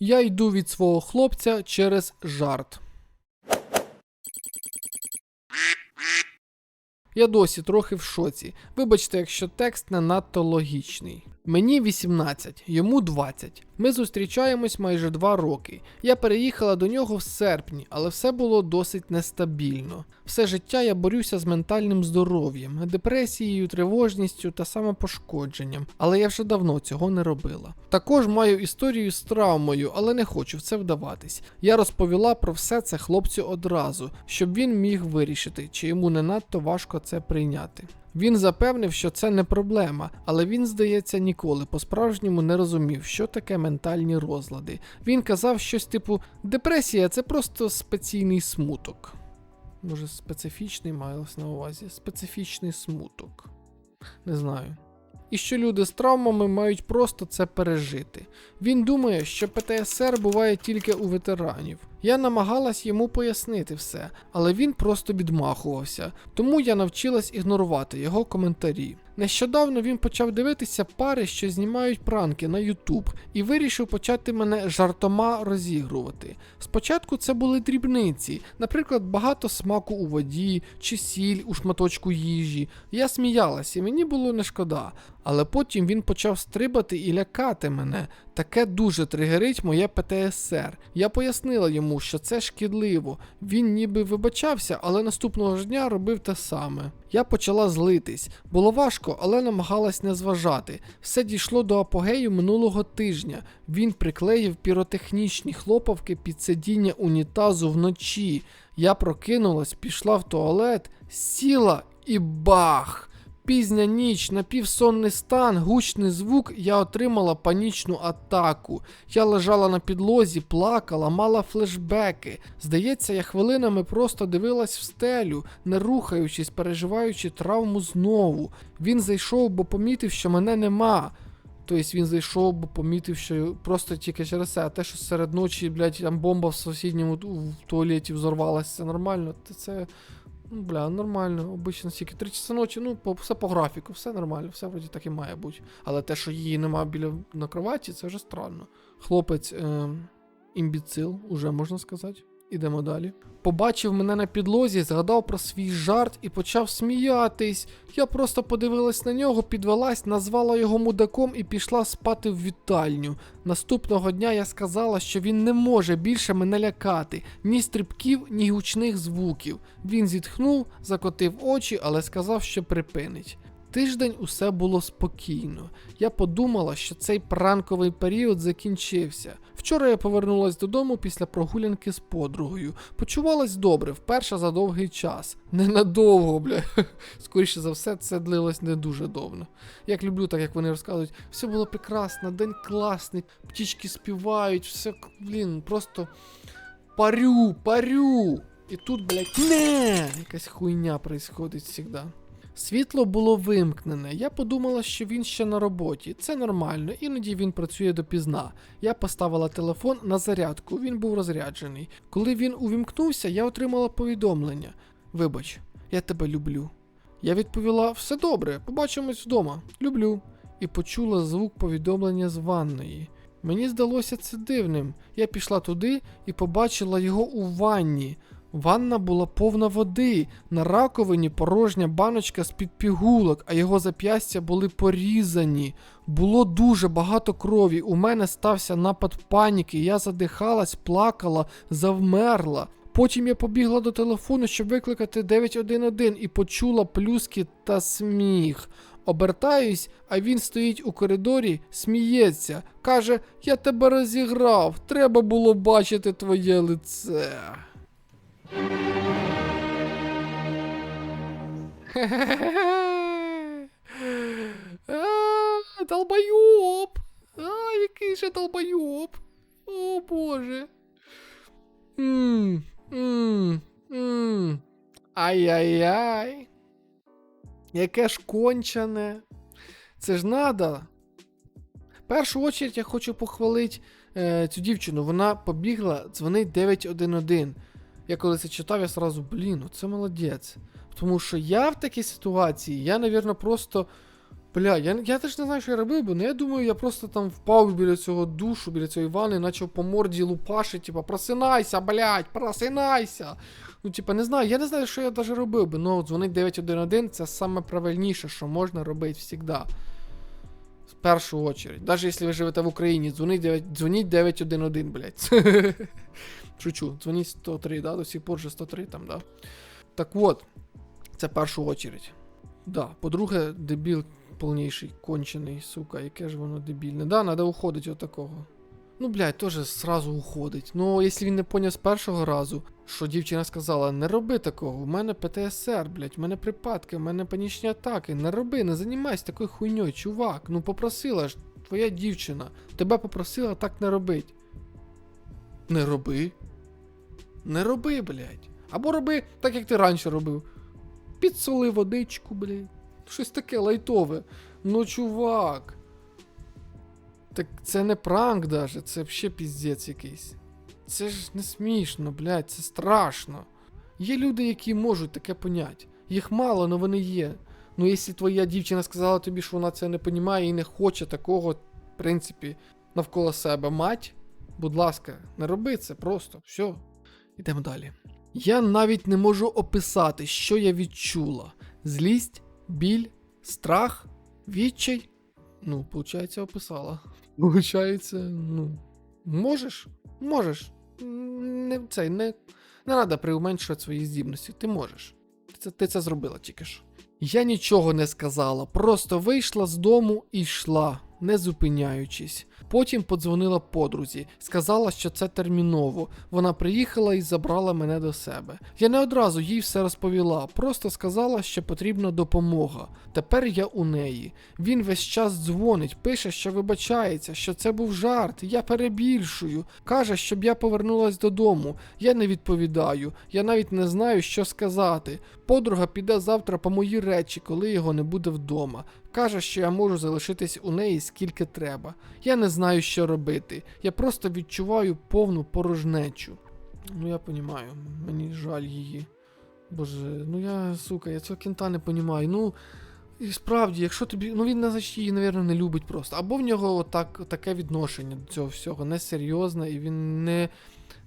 Я йду від свого хлопця через жарт. Я досі трохи в шоці. Вибачте, якщо текст не надто логічний. Мені 18, йому 20. Ми зустрічаємось майже 2 роки. Я переїхала до нього в серпні, але все було досить нестабільно. Все життя я борюся з ментальним здоров'ям, депресією, тривожністю та самопошкодженням, але я вже давно цього не робила. Також маю історію з травмою, але не хочу в це вдаватись. Я розповіла про все це хлопцю одразу, щоб він міг вирішити, чи йому не надто важко це прийняти. Він запевнив, що це не проблема, але він, здається, ніколи по-справжньому не розумів, що таке ментальні розлади. Він казав щось типу: депресія це просто спеційний смуток. Може, специфічний маялось на увазі? Специфічний смуток. Не знаю. І що люди з травмами мають просто це пережити. Він думає, що ПТСР буває тільки у ветеранів. Я намагалась йому пояснити все, але він просто відмахувався, тому я навчилась ігнорувати його коментарі. Нещодавно він почав дивитися пари, що знімають пранки на YouTube, і вирішив почати мене жартома розігрувати. Спочатку це були дрібниці, наприклад, багато смаку у воді чи сіль у шматочку їжі. Я сміялася, мені було не шкода. Але потім він почав стрибати і лякати мене. Таке дуже тригерить моє ПТСР. Я пояснила йому, що це шкідливо. Він ніби вибачався, але наступного ж дня робив те саме. Я почала злитись. Було важко, але намагалась не зважати. Все дійшло до апогею минулого тижня. Він приклеїв піротехнічні хлопавки під сидіння унітазу вночі. Я прокинулась, пішла в туалет, сіла і бах! Пізня ніч, напівсонний стан, гучний звук, я отримала панічну атаку. Я лежала на підлозі, плакала, мала флешбеки. Здається, я хвилинами просто дивилась в стелю, не рухаючись, переживаючи травму знову. Він зайшов, бо помітив, що мене нема. Тобто він зайшов, бо помітив, що просто тільки через це, а те, що серед ночі, блядь, там бомба в сусідньому в туалеті взорвалася, це нормально. Це. Ну, бля, нормально, обично стільки Три часа ночі, ну, по, все по графіку, все нормально, все вроді так і має бути. Але те, що її нема біля на кроваті, це вже странно. Хлопець е, імбіцил, уже можна сказати. Ідемо далі. Побачив мене на підлозі, згадав про свій жарт і почав сміятись. Я просто подивилась на нього, підвелась, назвала його мудаком і пішла спати в вітальню. Наступного дня я сказала, що він не може більше мене лякати, ні стрибків, ні гучних звуків. Він зітхнув, закотив очі, але сказав, що припинить. Тиждень усе було спокійно. Я подумала, що цей пранковий період закінчився. Вчора я повернулась додому після прогулянки з подругою. Почувалась добре, вперше за довгий час. Ненадовго, бля. Скоріше за все, це длилось не дуже довго. Як люблю, так як вони розказують, все було прекрасно, день класний, птічки співають, все, блін, просто парю, парю. І тут, блядь, не! Якась хуйня происходить завжди. Світло було вимкнене. Я подумала, що він ще на роботі. Це нормально, іноді він працює допізна. Я поставила телефон на зарядку, він був розряджений. Коли він увімкнувся, я отримала повідомлення. Вибач, я тебе люблю. Я відповіла: все добре, побачимось вдома. Люблю. І почула звук повідомлення з ванної. Мені здалося це дивним. Я пішла туди і побачила його у ванні. Ванна була повна води, на раковині порожня баночка з-під пігулок, а його зап'ястя були порізані. Було дуже багато крові. У мене стався напад паніки. Я задихалась, плакала, завмерла. Потім я побігла до телефону, щоб викликати 911 і почула плюски та сміх. Обертаюсь, а він стоїть у коридорі, сміється, каже: Я тебе розіграв, треба було бачити твоє лице. Долбойоб! А, який же долбойоб! О боже. Ай-яй-яй. Яке ж кончене. Це ж надо. В першу очередь я хочу похвалити е, цю дівчину. Вона побігла, дзвонить 911. Я коли це читав, я сразу, блін, ну це молодець. Тому що я в такій ситуації, я, навірно, просто Бля, я, я теж не знаю, що я робив би, але я думаю, я просто там впав біля цього душу, біля цієї ванни, почав по морді лупашити, типа, просинайся, блядь, просинайся. Ну, типа, не знаю, я не знаю, що я навіть робив би, але дзвонить 911 це саме правильніше, що можна робити завжди. В першу очередь. Навіть якщо ви живете в Україні, дзвоніть 9, дзвоніть 911, блядь. Шучу, дзвоніть 103, да, до сих пор же 103 там, да. Так от, це в першу очередь. Да. По-друге, дебіл повніший, кончений, сука, яке ж воно дебільне. Да, треба уходити от такого. Ну, блядь, теж зразу уходить. Ну, якщо він не поняв з першого разу, що дівчина сказала, не роби такого, у мене ПТСР, блядь, у мене припадки, у мене панічні атаки. Не роби, не займайся такою хуйньою, чувак. Ну попросила ж, твоя дівчина. Тебе попросила так не робить. Не роби. Не роби, блядь. Або роби так, як ти раніше робив. Підсоли водичку, блядь. Щось таке лайтове. Ну, чувак. Так це не пранк даже, це взагалі піздець якийсь. Це ж не смішно, блядь, це страшно. Є люди, які можуть таке понять. Їх мало, але вони є. Ну, якщо твоя дівчина сказала тобі, що вона це не понімає і не хоче такого, в принципі, навколо себе мать, будь ласка, не роби це просто. Все. Йдемо далі. Я навіть не можу описати, що я відчула: злість, біль, страх, відчай. Ну, получається, описала. Получається, ну. Можеш? Можеш. Не, це, не, не треба приуменшувати свої здібності. Ти можеш. Це, ти це зробила тільки що. Я нічого не сказала, просто вийшла з дому і йшла, не зупиняючись. Потім подзвонила подрузі, сказала, що це терміново. Вона приїхала і забрала мене до себе. Я не одразу їй все розповіла, просто сказала, що потрібна допомога. Тепер я у неї. Він весь час дзвонить, пише, що вибачається, що це був жарт, я перебільшую. Каже, щоб я повернулась додому. Я не відповідаю, я навіть не знаю, що сказати. Подруга піде завтра по мої речі, коли його не буде вдома. Каже, що я можу залишитись у неї скільки треба. Я не знаю, що робити. Я просто відчуваю повну порожнечу. Ну я понімаю, мені жаль її. Боже, ну я, сука, я цього кінта не понімаю. Ну, і справді, якщо тобі. Ну він, значить, її, напевно, не любить просто. Або в нього отак, таке відношення до цього всього несерйозне, і він не.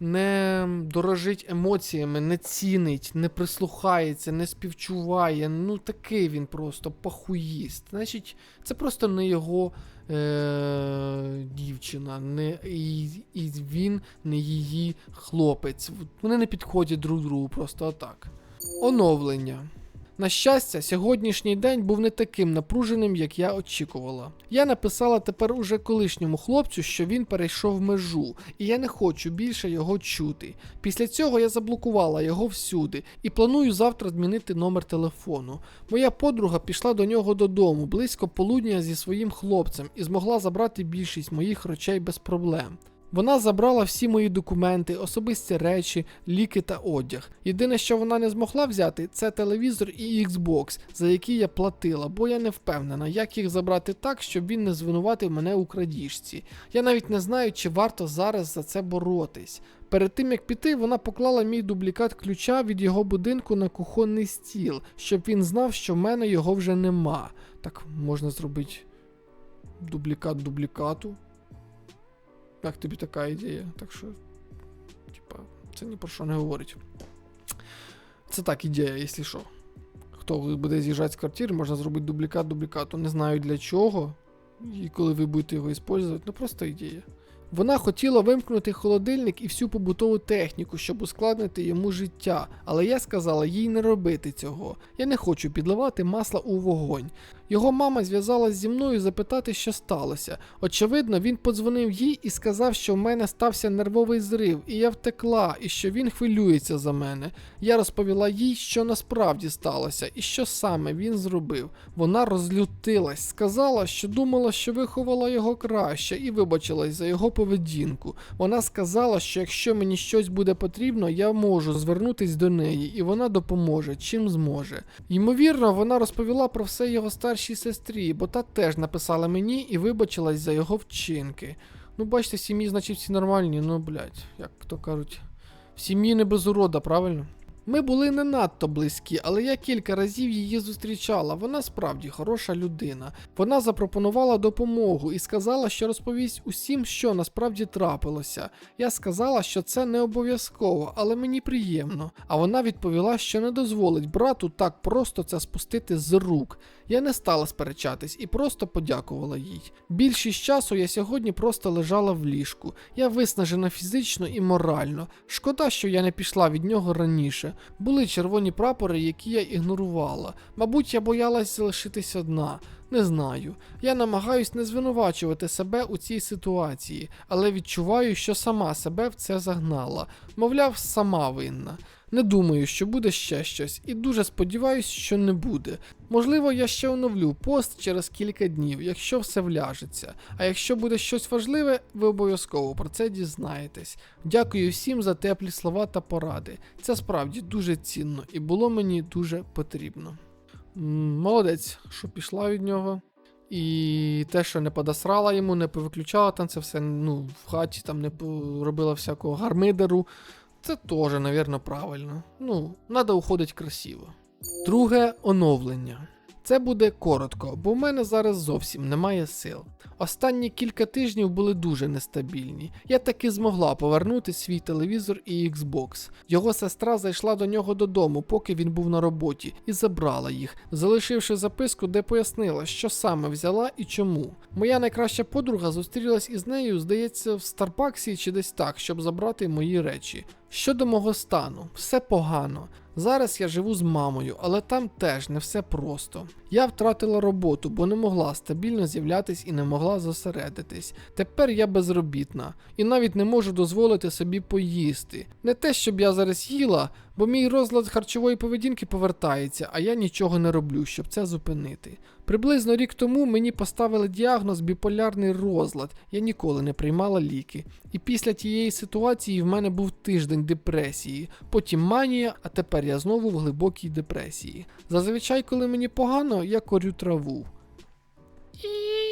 Не дорожить емоціями, не цінить, не прислухається, не співчуває. Ну такий він просто пахуїст. Значить, це просто не його е- дівчина, не, і, і він не її хлопець. Вони не підходять друг другу, просто отак. Оновлення. На щастя, сьогоднішній день був не таким напруженим, як я очікувала. Я написала тепер уже колишньому хлопцю, що він перейшов межу, і я не хочу більше його чути. Після цього я заблокувала його всюди і планую завтра змінити номер телефону. Моя подруга пішла до нього додому близько полудня зі своїм хлопцем і змогла забрати більшість моїх речей без проблем. Вона забрала всі мої документи, особисті речі, ліки та одяг. Єдине, що вона не змогла взяти, це телевізор і Xbox, за які я платила, бо я не впевнена, як їх забрати так, щоб він не звинуватив мене у крадіжці. Я навіть не знаю, чи варто зараз за це боротись. Перед тим як піти, вона поклала мій дублікат ключа від його будинку на кухонний стіл, щоб він знав, що в мене його вже нема. Так можна зробити дублікат дублікату. Як тобі така ідея? Так що, типа, це ні про що не говорить. Це так ідея, якщо що. Хто буде з'їжджати з квартири, можна зробити дублікат дублікату. Не знаю для чого. І коли ви будете його використовувати, ну просто ідея. Вона хотіла вимкнути холодильник і всю побутову техніку, щоб ускладнити йому життя, але я сказала їй не робити цього. Я не хочу підливати масла у вогонь. Його мама зв'язалась зі мною запитати, що сталося. Очевидно, він подзвонив їй і сказав, що в мене стався нервовий зрив, і я втекла, і що він хвилюється за мене. Я розповіла їй, що насправді сталося, і що саме він зробив. Вона розлютилась, сказала, що думала, що виховала його краще, і вибачилась за його поведінку. Вона сказала, що якщо мені щось буде потрібно, я можу звернутись до неї, і вона допоможе, чим зможе. Ймовірно, вона розповіла про все його старшій сестрі, бо та теж написала мені і вибачилась за його вчинки. Ну, бачите, сім'ї, значить, всі нормальні, ну, блядь, як то кажуть. В сім'ї не без урода, правильно? Ми були не надто близькі, але я кілька разів її зустрічала. Вона справді хороша людина. Вона запропонувала допомогу і сказала, що розповість усім, що насправді трапилося. Я сказала, що це не обов'язково, але мені приємно. А вона відповіла, що не дозволить брату так просто це спустити з рук. Я не стала сперечатись і просто подякувала їй. Більшість часу я сьогодні просто лежала в ліжку. Я виснажена фізично і морально. Шкода, що я не пішла від нього раніше. Були червоні прапори, які я ігнорувала. Мабуть, я боялась залишитись одна. Не знаю. Я намагаюсь не звинувачувати себе у цій ситуації, але відчуваю, що сама себе в це загнала. Мовляв, сама винна. Не думаю, що буде ще щось, і дуже сподіваюсь, що не буде. Можливо, я ще оновлю пост через кілька днів, якщо все вляжеться. А якщо буде щось важливе, ви обов'язково про це дізнаєтесь. Дякую всім за теплі слова та поради. Це справді дуже цінно і було мені дуже потрібно. Молодець, що пішла від нього. І те, що не подосрала йому, не повиключала там це все, ну, в хаті там не робила всякого гармидеру. Це теж, мабуть, правильно. Ну, треба уходить красиво. Друге оновлення. Це буде коротко, бо в мене зараз зовсім немає сил. Останні кілька тижнів були дуже нестабільні. Я таки змогла повернути свій телевізор і Xbox. Його сестра зайшла до нього додому, поки він був на роботі, і забрала їх, залишивши записку, де пояснила, що саме взяла і чому. Моя найкраща подруга зустрілась із нею, здається, в Старбаксі чи десь так, щоб забрати мої речі. Щодо мого стану, все погано. Зараз я живу з мамою, але там теж не все просто. Я втратила роботу, бо не могла стабільно з'являтись і не могла зосередитись. Тепер я безробітна і навіть не можу дозволити собі поїсти. Не те, щоб я зараз їла, бо мій розлад харчової поведінки повертається, а я нічого не роблю, щоб це зупинити. Приблизно рік тому мені поставили діагноз біполярний розлад. Я ніколи не приймала ліки. І після тієї ситуації в мене був тиждень депресії, потім манія, а тепер я знову в глибокій депресії. Зазвичай, коли мені погано, я корю траву. Іу.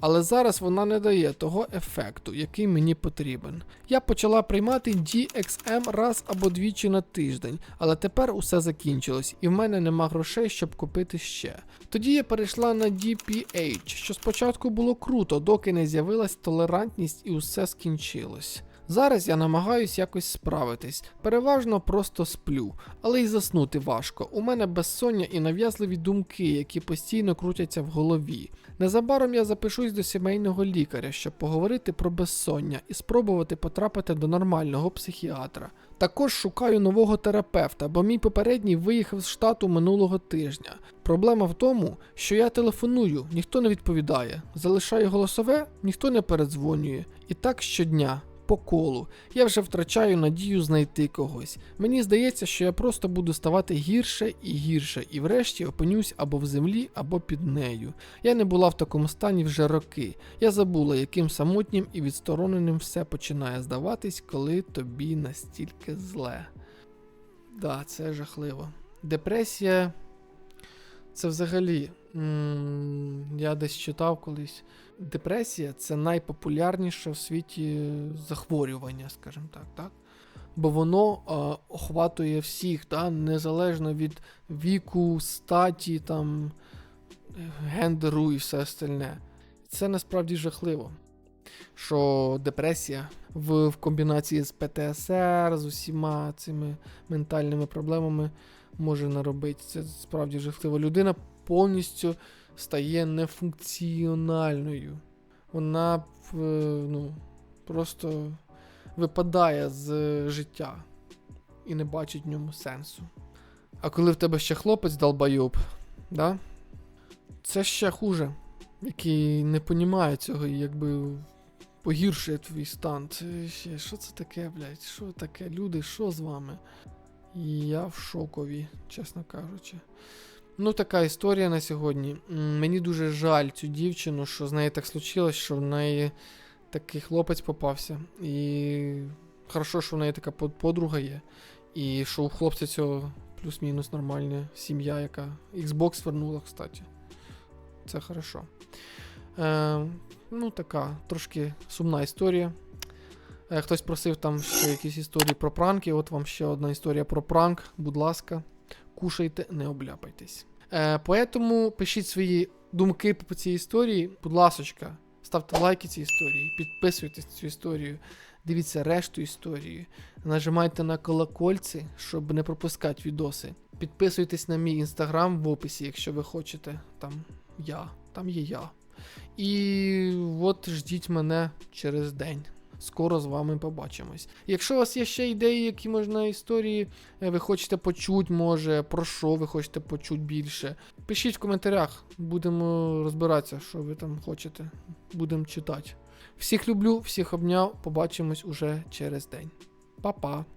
Але зараз вона не дає того ефекту, який мені потрібен. Я почала приймати DXM раз або двічі на тиждень, але тепер усе закінчилось, і в мене нема грошей, щоб купити ще. Тоді я перейшла на DPH, що спочатку було круто, доки не з'явилась толерантність і усе скінчилось. Зараз я намагаюсь якось справитись, переважно просто сплю, але й заснути важко. У мене безсоння і нав'язливі думки, які постійно крутяться в голові. Незабаром я запишусь до сімейного лікаря, щоб поговорити про безсоння і спробувати потрапити до нормального психіатра. Також шукаю нового терапевта, бо мій попередній виїхав з штату минулого тижня. Проблема в тому, що я телефоную, ніхто не відповідає, залишаю голосове, ніхто не передзвонює. І так щодня по колу. Я вже втрачаю надію знайти когось. Мені здається, що я просто буду ставати гірше і гірше, і врешті опинюсь або в землі, або під нею. Я не була в такому стані вже роки. Я забула, яким самотнім і відстороненим все починає здаватись, коли тобі настільки зле. Да, це жахливо. Депресія. Це взагалі. м, Я десь читав колись. Депресія це найпопулярніше в світі захворювання, скажімо так, так? Бо воно е, охватує всіх, та, незалежно від віку, статі, там, гендеру і все остальне. Це насправді жахливо. Що депресія в, в комбінації з ПТСР, з усіма цими ментальними проблемами може наробити. Це справді жахливо. Людина повністю стає нефункціональною. Вона е, ну, просто випадає з життя і не бачить в ньому сенсу. А коли в тебе ще хлопець долбойоб, да? це ще хуже, який не понімає цього і якби погіршує твій стан. Це ще, що це таке, блядь? Що таке? Люди, що з вами? І я в шокові, чесно кажучи. Ну, така історія на сьогодні. Мені дуже жаль цю дівчину, що з нею так случилось, що в неї такий хлопець попався. І хорошо, що в неї така подруга є. І що у хлопця цього плюс-мінус нормальна сім'я, яка Xbox вернула, кстати. Це хорошо. Е, ну, така трошки сумна історія. Е, Хтось просив там ще якісь історії про пранки. От вам ще одна історія про пранк. Будь ласка, кушайте, не обляпайтесь. Е, поэтому пишіть свої думки по цій історії. Будь ласочка, ставте лайки цій історії, підписуйтесь цю історію, дивіться решту історії, нажимайте на колокольці, щоб не пропускати відоси. Підписуйтесь на мій інстаграм в описі, якщо ви хочете. Там я, там є я. І от ждіть мене через день. Скоро з вами побачимось. Якщо у вас є ще ідеї, які можна історії е, ви хочете почути, може, про що ви хочете почути більше, пишіть в коментарях, будемо розбиратися, що ви там хочете. Будемо читати. Всіх люблю, всіх обняв, побачимось уже через день. Па-па!